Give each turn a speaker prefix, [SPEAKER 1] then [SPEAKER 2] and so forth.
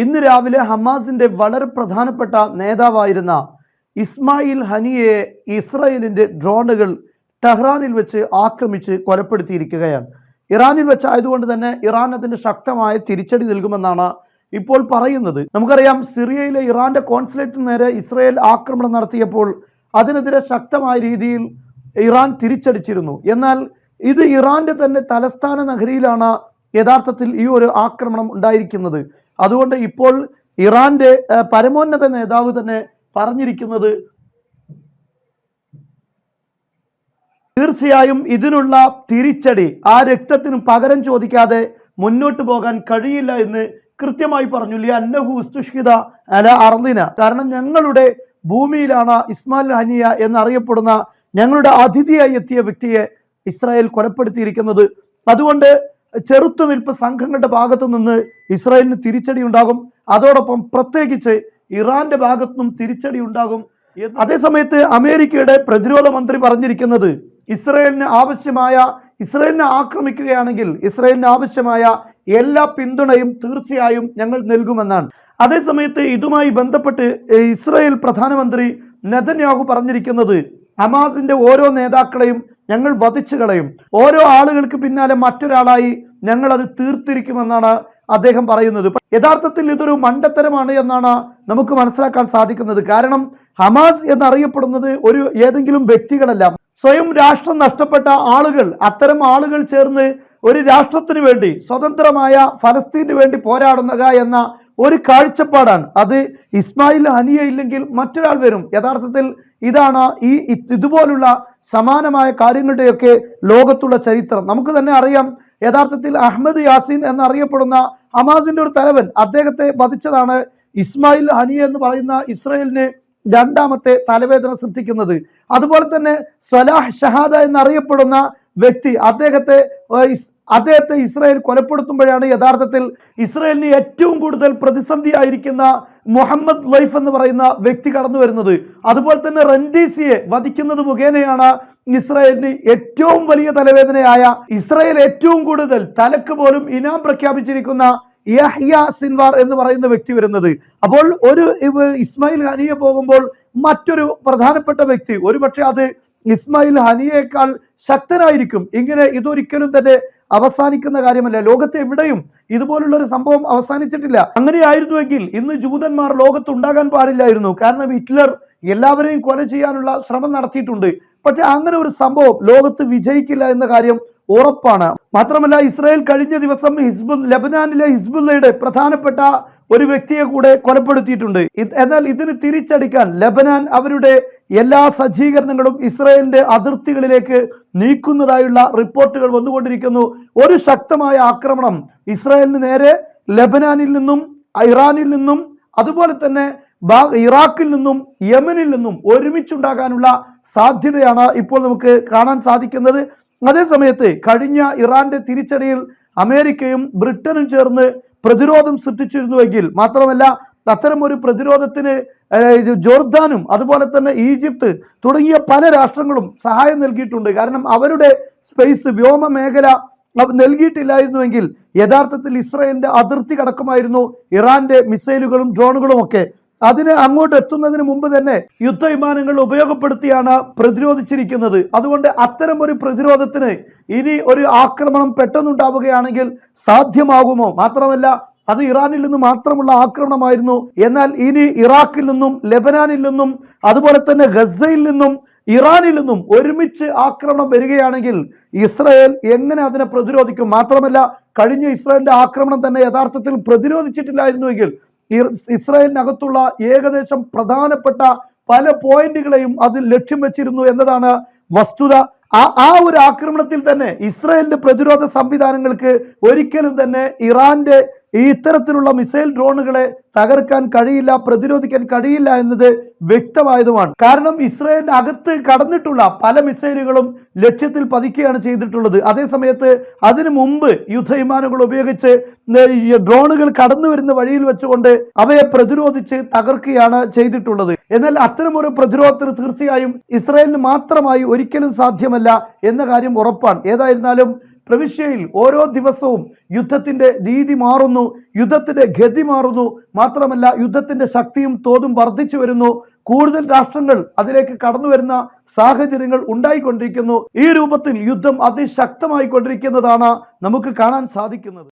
[SPEAKER 1] ഇന്ന് രാവിലെ ഹമാസിന്റെ വളരെ പ്രധാനപ്പെട്ട നേതാവായിരുന്ന ഇസ്മായിൽ ഹനിയെ ഇസ്രായേലിന്റെ ഡ്രോണുകൾ ടെഹ്റാനിൽ വെച്ച് ആക്രമിച്ച് കൊലപ്പെടുത്തിയിരിക്കുകയാണ്. ഇറാനിൽ വെച്ചായതുകൊണ്ട് തന്നെ ഇറാൻ അതിന് ശക്തമായ തിരിച്ചടി നൽകുമെന്നാണ് ഇപ്പോൾ പറയുന്നത്. നമുക്കറിയാം സിറിയയിലെ ഇറാന്റെ കോൺസുലേറ്റിന് നേരെ ഇസ്രായേൽ ആക്രമണം നടത്തിയപ്പോൾ അതിനെതിരെ ശക്തമായ രീതിയിൽ ഇറാൻ തിരിച്ചടിച്ചിരുന്നു. എന്നാൽ ഇത് ഇറാന്റെ തന്നെ തലസ്ഥാന നഗരിയിലാണ് യഥാർത്ഥത്തിൽ ഈ ഒരു ആക്രമണം ഉണ്ടായിരിക്കുന്നത്. അതുകൊണ്ട് ഇപ്പോൾ ഇറാന്റെ പരമോന്നത നേതാവ് തന്നെ പറഞ്ഞിരിക്കുന്നത് തീർച്ചയായും ഇതിനുള്ള തിരിച്ചടി ആ രക്തത്തിന് പകരം ചോദിക്കാതെ മുന്നോട്ട് പോകാൻ കഴിയില്ല എന്ന് കൃത്യമായി പറഞ്ഞു. ലി അന്നഹു ഉസ്തുഷ്കിത അല അർലിന കാരണം ഞങ്ങളുടെ ഭൂമിയിലാണ് ഇസ്മാൽ ഹനിയ എന്നറിയപ്പെടുന്ന ഞങ്ങളുടെ അതിഥിയായി എത്തിയ വ്യക്തിയെ ഇസ്രായേൽ കൊലപ്പെടുത്തിയിരിക്കുന്നത്. അതുകൊണ്ട് ചെറുത്തുനിൽപ്പ് സംഘങ്ങളുടെ ഭാഗത്തു നിന്ന് ഇസ്രായേലിന് തിരിച്ചടി ഉണ്ടാകും അതോടൊപ്പം പ്രത്യേകിച്ച് ഇറാന്റെ ഭാഗത്തു നിന്നും തിരിച്ചടി ഉണ്ടാകും അതേസമയത്ത് അമേരിക്കയുടെ പ്രതിരോധ മന്ത്രി പറഞ്ഞിരിക്കുന്നത് ഇസ്രായേലിന് ആവശ്യമായ ഇസ്രായേലിനെ ആക്രമിക്കുകയാണെങ്കിൽ ഇസ്രായേലിന് ആവശ്യമായ എല്ലാ പിന്തുണയും തീർച്ചയായും ഞങ്ങൾ നൽകുമെന്നാണ്. അതേസമയത്ത് ഇതുമായി ബന്ധപ്പെട്ട് ഇസ്രായേൽ പ്രധാനമന്ത്രി നെതന്യാഹു പറഞ്ഞിരിക്കുന്നത് ഹമാസിന്റെ ഓരോ നേതാക്കളെയും ഞങ്ങൾ വധിച്ചു കളയും. ഓരോ ആളുകൾക്ക് പിന്നാലെ മറ്റൊരാളായി ഞങ്ങൾ അത് തീർത്തിരിക്കുമെന്നാണ് അദ്ദേഹം പറയുന്നത്. യഥാർത്ഥത്തിൽ ഇതൊരു മണ്ടത്തരമാണ് എന്നാണ് നമുക്ക് മനസ്സിലാക്കാൻ സാധിക്കുന്നത്. കാരണം ഹമാസ് എന്നറിയപ്പെടുന്നത് ഒരു ഏതെങ്കിലും വ്യക്തികളല്ല. സ്വയം രാഷ്ട്രം നഷ്ടപ്പെട്ട ആളുകൾ അത്തരം ആളുകൾ ചേർന്ന് ഒരു രാഷ്ട്രത്തിന് വേണ്ടി സ്വതന്ത്രമായ ഫലസ്തീന് വേണ്ടി പോരാടുന്നക എന്ന ഒരു കാഴ്ചപ്പാടാണ്. അത് ഇസ്മായിൽ ഹനിയ ഇല്ലെങ്കിൽ മറ്റൊരാൾ വരും. യഥാർത്ഥത്തിൽ ഇതാണ് ഈ ഇതുപോലുള്ള സമാനമായ കാര്യങ്ങളുടെയൊക്കെ ലോകത്തുള്ള ചരിത്രം. നമുക്ക് തന്നെ അറിയാം യഥാർത്ഥത്തിൽ അഹമ്മദ് യാസിൻ എന്നറിയപ്പെടുന്ന ഹമാസിന്റെ ഒരു തലവൻ അദ്ദേഹത്തെ വധിച്ചതാണ് ഇസ്മായിൽ ഹനി എന്ന് പറയുന്ന ഇസ്രയേലിന് രണ്ടാമത്തെ തലവേദന സൃഷ്ടിക്കുന്നത്. അതുപോലെ തന്നെ സലാഹ് ഷഹാദ എന്നറിയപ്പെടുന്ന വ്യക്തി അദ്ദേഹത്തെ അദ്ദേഹത്തെ ഇസ്രായേൽ കൊലപ്പെടുത്തുമ്പോഴാണ് യഥാർത്ഥത്തിൽ ഇസ്രായേലിന് ഏറ്റവും കൂടുതൽ പ്രതിസന്ധിയായിരിക്കുന്ന മുഹമ്മദ് ലൈഫ് എന്ന് പറയുന്ന വ്യക്തി കടന്നു വരുന്നത്. അതുപോലെ തന്നെ റൻഡീസിയെ വധിക്കുന്നത് മുഖേനയാണ് ഇസ്രായേലിന് ഏറ്റവും വലിയ തലവേദനയായ ഇസ്രായേൽ ഏറ്റവും കൂടുതൽ തലക്ക് പോലും ഇനാം പ്രഖ്യാപിച്ചിരിക്കുന്ന സിൻവാർ എന്ന് പറയുന്ന വ്യക്തി വരുന്നത്. അപ്പോൾ ഒരു ഇസ്മായിൽ ഹനിയെ പോകുമ്പോൾ മറ്റൊരു പ്രധാനപ്പെട്ട വ്യക്തി ഒരുപക്ഷെ അത് ഇസ്മായിൽ ഹനിയേക്കാൾ ശക്തനായിരിക്കും. ഇങ്ങനെ ഇതൊരിക്കലും തന്നെ അവസാനിക്കുന്ന കാര്യമല്ല. ലോകത്ത് എവിടെയും ഇതുപോലുള്ള ഒരു സംഭവം അവസാനിച്ചിട്ടില്ല. അങ്ങനെയായിരുന്നുവെങ്കിൽ ഇന്ന് ജൂതന്മാർ ലോകത്ത് ഉണ്ടാകാൻ പാടില്ലായിരുന്നു. കാരണം ഹിറ്റ്ലർ എല്ലാവരെയും കൊല ചെയ്യാനുള്ള ശ്രമം നടത്തിയിട്ടുണ്ട്. പക്ഷെ അങ്ങനെ ഒരു സംഭവം ലോകത്ത് വിജയിക്കില്ല എന്ന കാര്യം ഉറപ്പാണ്. മാത്രമല്ല ഇസ്രായേൽ കഴിഞ്ഞ ദിവസം ഹിസ്ബുൽ ലബനാനിലെ ഹിസ്ബുല്ലയുടെ പ്രധാനപ്പെട്ട ഒരു വ്യക്തിയെ കൂടെ കൊലപ്പെടുത്തിയിട്ടുണ്ട്. എന്നാൽ ഇതിന് തിരിച്ചടിക്കാൻ ലബനാൻ അവരുടെ എല്ലാ സജ്ജീകരണങ്ങളും ഇസ്രായേലിന്റെ അതിർത്തികളിലേക്ക് നീക്കുന്നതായുള്ള റിപ്പോർട്ടുകൾ വന്നുകൊണ്ടിരിക്കുന്നു. ഒരു ശക്തമായ ആക്രമണം ഇസ്രായേലിന് നേരെ ലബനാനിൽ നിന്നും ഇറാനിൽ നിന്നും അതുപോലെ തന്നെ ഇറാഖിൽ നിന്നും യമനിൽ നിന്നും ഒരുമിച്ചുണ്ടാകാനുള്ള സാധ്യതയാണ് ഇപ്പോൾ നമുക്ക് കാണാൻ സാധിക്കുന്നത്. അതേസമയത്ത് കഴിഞ്ഞ ഇറാന്റെ തിരിച്ചടിയിൽ അമേരിക്കയും ബ്രിട്ടനും ചേർന്ന് പ്രതിരോധം സൃഷ്ടിച്ചിരുന്നുവെങ്കിൽ മാത്രമല്ല അത്തരം ഒരു പ്രതിരോധത്തിന് ജോർദാനും അതുപോലെ തന്നെ ഈജിപ്ത് തുടങ്ങിയ പല രാഷ്ട്രങ്ങളും സഹായം നൽകിയിട്ടുണ്ട്. കാരണം അവരുടെ സ്പേസ് വ്യോമ മേഖല നൽകിയിട്ടില്ലായിരുന്നുവെങ്കിൽ യഥാർത്ഥത്തിൽ ഇസ്രായേലിന്റെ അതിർത്തി കടക്കുമായിരുന്നു ഇറാന്റെ മിസൈലുകളും ഡ്രോണുകളും ഒക്കെ. അതിന് അങ്ങോട്ട് എത്തുന്നതിന് മുമ്പ് തന്നെ യുദ്ധവിമാനങ്ങൾ ഉപയോഗപ്പെടുത്തിയാണ് പ്രതിരോധിച്ചിരിക്കുന്നത്. അതുകൊണ്ട് അത്തരം ഒരു പ്രതിരോധത്തിന് ഇനി ഒരു ആക്രമണം പെട്ടെന്നുണ്ടാവുകയാണെങ്കിൽ സാധ്യമാകുമോ? മാത്രമല്ല അത് ഇറാനിൽ നിന്ന് മാത്രമുള്ള ആക്രമണമായിരുന്നു. എന്നാൽ ഇനി ഇറാഖിൽ നിന്നും ലെബനാനിൽ നിന്നും അതുപോലെ തന്നെ ഗസയിൽ നിന്നും ഇറാനിൽ നിന്നും ഒരുമിച്ച് ആക്രമണം വരികയാണെങ്കിൽ ഇസ്രായേൽ എങ്ങനെ അതിനെ പ്രതിരോധിക്കും? മാത്രമല്ല കഴിഞ്ഞ ഇസ്രായേലിന്റെ ആക്രമണം തന്നെ യഥാർത്ഥത്തിൽ പ്രതിരോധിച്ചിട്ടില്ലായിരുന്നുവെങ്കിൽ ഇസ്രായേലിനകത്തുള്ള ഏകദേശം പ്രധാനപ്പെട്ട പല പോയിന്റുകളെയും അതിൽ ലക്ഷ്യം വെച്ചിരുന്നു എന്നതാണ് വസ്തുത. ആ ആ ഒരു ആക്രമണത്തിൽ തന്നെ ഇസ്രായേലിന്റെ പ്രതിരോധ സംവിധാനങ്ങൾക്ക് ഒരിക്കലും തന്നെ ഇറാന്റെ ഈ ഇത്തരത്തിലുള്ള മിസൈൽ ഡ്രോണുകളെ തകർക്കാൻ കഴിയില്ല പ്രതിരോധിക്കാൻ കഴിയില്ല എന്നത് വ്യക്തമായതുമാണ്. കാരണം ഇസ്രായേലിന്റെ അകത്ത് കടന്നിട്ടുള്ള പല മിസൈലുകളും ലക്ഷ്യത്തിൽ പതിക്കുകയാണ് ചെയ്തിട്ടുള്ളത്. അതേസമയത്ത് അതിനു മുമ്പ് യുദ്ധവിമാനങ്ങൾ ഉപയോഗിച്ച് ഡ്രോണുകൾ കടന്നു വരുന്ന വഴിയിൽ വെച്ചുകൊണ്ട് അവയെ പ്രതിരോധിച്ച് തകർക്കുകയാണ് ചെയ്തിട്ടുള്ളത്. എന്നാൽ അത്തരമൊരു പ്രതിരോധത്തിന് തീർച്ചയായും ഇസ്രായേലിന് മാത്രമായി ഒരിക്കലും സാധ്യമല്ല എന്ന കാര്യം ഉറപ്പാണ്. ഏതായിരുന്നാലും പ്രവിശ്യയിൽ ഓരോ ദിവസവും യുദ്ധത്തിന്റെ രീതി മാറുന്നു യുദ്ധത്തിന്റെ ഗതി മാറുന്നു. മാത്രമല്ല യുദ്ധത്തിന്റെ ശക്തിയും തോതും വർദ്ധിച്ചു വരുന്നു. കൂടുതൽ രാഷ്ട്രങ്ങൾ അതിലേക്ക് കടന്നു വരുന്ന സാഹചര്യങ്ങൾ ഉണ്ടായിക്കൊണ്ടിരിക്കുന്നു. ഈ രൂപത്തിൽ യുദ്ധം അതിശക്തമായി കൊണ്ടിരിക്കുന്നതാണ് നമുക്ക് കാണാൻ സാധിക്കുന്നത്.